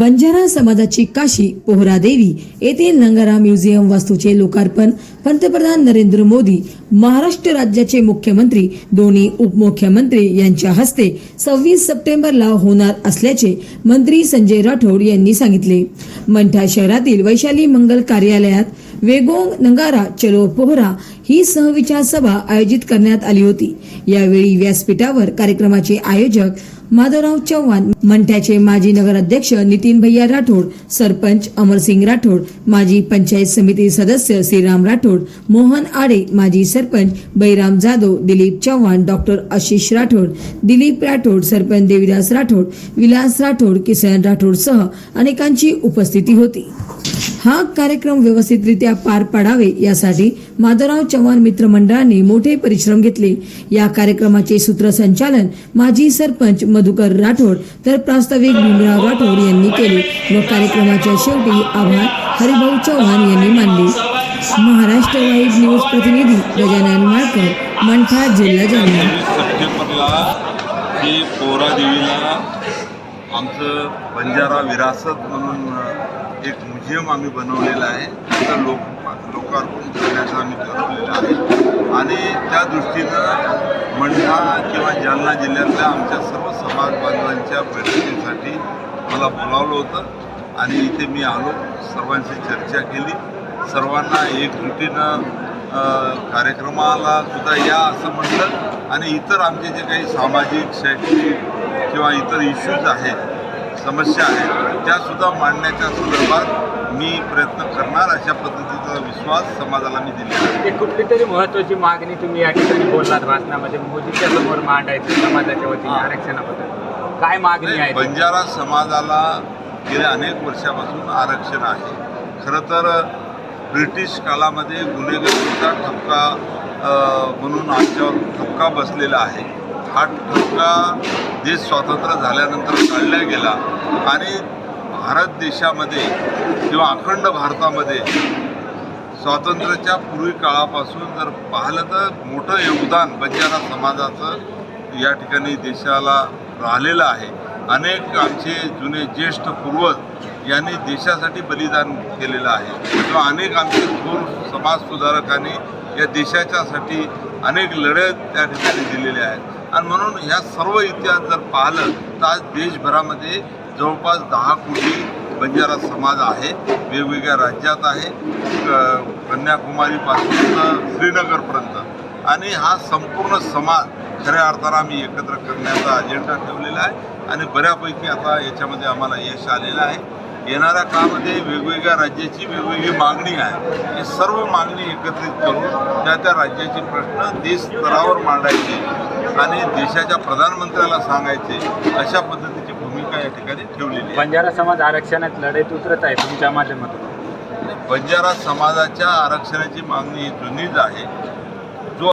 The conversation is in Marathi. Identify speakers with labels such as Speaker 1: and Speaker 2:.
Speaker 1: बंजारा समाजाची काशी पोहरादेवी येथील नंगारा म्युझियम वास्तूचे लोकार्पण पंतप्रधान नरेंद्र मोदी महाराष्ट्र राज्याचे मुख्यमंत्री दोन्ही उपमुख्यमंत्री यांच्या हस्ते सव्वीस सप्टेंबरला होणार असल्याचे मंत्री संजय राठोड यांनी सांगितले. मंठा शहरातील वैशाली मंगल कार्यालयात वेगोंग नंगारा चलो पोहरा ही सहविचार सभा आयोजित करण्यात आली होती. यावेळी व्यासपीठावर कार्यक्रमाचे आयोजक माधवराव चव्हाण मंठ्याचे माजी नगराध्यक्ष नितीन भैया राठोड सरपंच अमरसिंग राठोड माजी पंचायत समिती सदस्य श्रीराम राठोड मोहन आडे माजी सरपंच बैराम जाधव दिलीप चव्हाण डॉक्टर आशिष राठोड दिलीप राठोड सरपंच देविदास राठोड विलास राठोड किसन राठोडसह अनेकांची उपस्थिती होती. हा कार्यक्रम व्यवस्थितरित्या पार पाडावे यासाठी माधवराव चव्हाण मित्र मंडळाने मोठे परिश्रम घेतले. या कार्यक्रमाचे सूत्रसंचालन माजी सरपंच मधुकर राठोड तर प्रास्ताविक भीमराव राठोड यांनी केले व कार्यक्रमाच्या शेवटी आभार हरिभाऊ चव्हाण यांनी मानले. महाराष्ट्र वाईट न्यूज प्रतिनिधी गजानन माळकर मंठा जिल्हा जालना.
Speaker 2: सप्टेंबरला ही पोहरा देवीला आमचं बंजारा विरासत म्हणून एक म्युझियम आम्ही बनवलेलं आहे. त्याचं लोक लोकार्पण करण्याचं आम्ही ठरवलेलं आहे. आणि त्या दृष्टीनं मंठा किंवा जालना जिल्ह्यातल्या आमच्या सर्व समाज बांधवांच्या बैठकीसाठी मला बोलावलं होतं. आणि इथे मी आलो सर्वांशी चर्चा केली. सर्वांना एकजुटीनं कार्यक्रमाला सुद्धा या असं म्हटलं. आणि इतर आमचे जे काही सामाजिक शैक्षणिक किंवा इतर इश्यूज आहेत समस्या आहेत त्यासुद्धा मांडण्याच्या संदर्भात मी प्रयत्न करणार. अशा पद्धतीचा विश्वास समाजाला मी
Speaker 3: एक कुठली तरी महत्वाची मागणी तुम्ही या ठिकाणी बोललात भाषणामध्ये मोदीच्या समोर मांडायची समाजाच्या वतीने. आरक्षणाबद्दल. काय मागणी आहे?
Speaker 2: बंजारा समाजाला गेल्या अनेक वर्षापासून आरक्षण आहे. खरं तर ब्रिटिश काळामध्ये गुन्हेगारीचा ठपका म्हणून आमच्यावर ठपका बसलेला आहे. हा ठपका देश स्वातंत्र्य झाल्यानंतर काढला गेला आणि भारत देशामध्ये किंवा अखंड भारतामध्ये स्वातंत्र्याच्या पूर्वी काळापासून जर पाहिलं तर मोठं योगदान बंजारा समाजाचं या ठिकाणी देशाला राहिलेलं आहे. अनेक आमचे जुने ज्येष्ठ पूर्वज यांनी देशासाठी बलिदान केलेलं आहे. किंवा अनेक आमचे थोर समाजसुधारकांनी या देशाच्यासाठी अनेक लढत त्या ठिकाणी दिलेल्या आहेत. आणि म्हणून ह्या सर्व इतिहास जर पाहिलं तर आज देशभरामध्ये जवळपास दहा कोटी बंजारा समाज आहे. वेगवेगळ्या राज्यात आहे. क- कन्याकुमारीपासून तर श्रीनगरपर्यंत. आणि हा संपूर्ण समाज खऱ्या अर्थानं आम्ही एकत्र करण्याचा अजेंडा ठेवलेला आहे. आणि बऱ्यापैकी आता याच्यामध्ये आम्हाला यश आलेलं आहे. येणाऱ्या काळामध्ये वेगवेगळ्या राज्याची वेगवेगळी मागणी आहे. हे सर्व मागणी एकत्रित करून त्या त्या राज्याचे प्रश्न देश स्तरावर मांडायचे आणि देशाच्या प्रधानमंत्र्याला सांगायचे अशा पद्धतीची भूमिका या ठिकाणी ठेवलेली
Speaker 3: बंजारा समाज आरक्षणात लढाईत उतरत आहे तुमच्या माध्यमातून.
Speaker 2: बंजारा समाजाच्या आरक्षणाची मागणी ही जुनीच आहे.